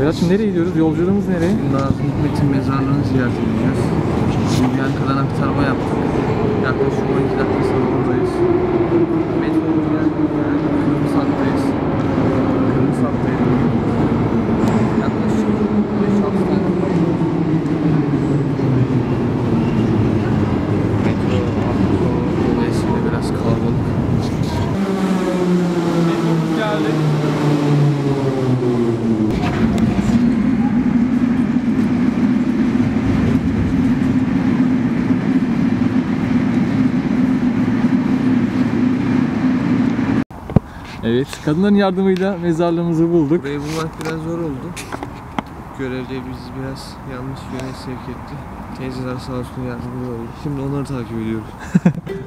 Berat'cığım nereye gidiyoruz? Yolculuğumuz nereye? Nazım Hikmet'in mezarlığını ziyaret edeceğiz. Şimdi Yankı'dan aktarma Evet, kadınların yardımıyla mezarlığımızı bulduk. Burayı bulmak biraz zor oldu. Görevde bizi biraz yanlış yöne sevk etti. Teyzeler sağ olsun yardımcı oldu. Şimdi onları takip ediyoruz.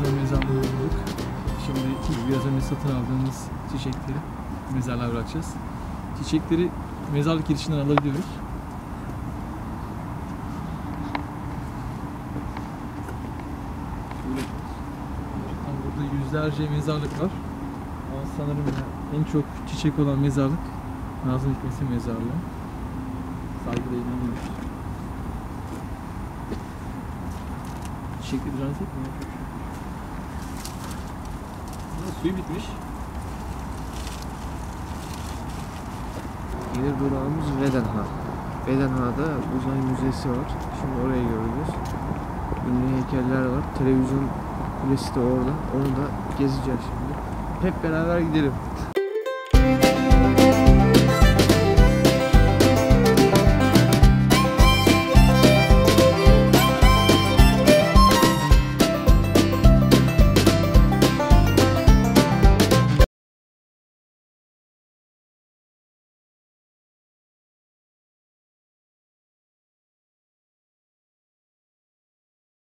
Nazlı'nın mezarlığını bulduk. Şimdi biraz önce satın aldığımız çiçekleri mezarlığa bırakacağız. Çiçekleri mezarlık girişinden alabiliyoruz. Burada yüzlerce mezarlık var. Ama sanırım en çok çiçek olan mezarlık Nazım Hikmet'in mezarlığı. Saygıyla inanıyoruz. Çiçekleri rahatsız etmiyor. Suyu bitmiş. Gelir durağımız Vedenha. Vedenha'da uzay müzesi var. Şimdi oraya göreceğiz. Ünlü heykeller var. Televizyon kulesi de orada. Onu da gezeceğiz şimdi. Hep beraber gidelim.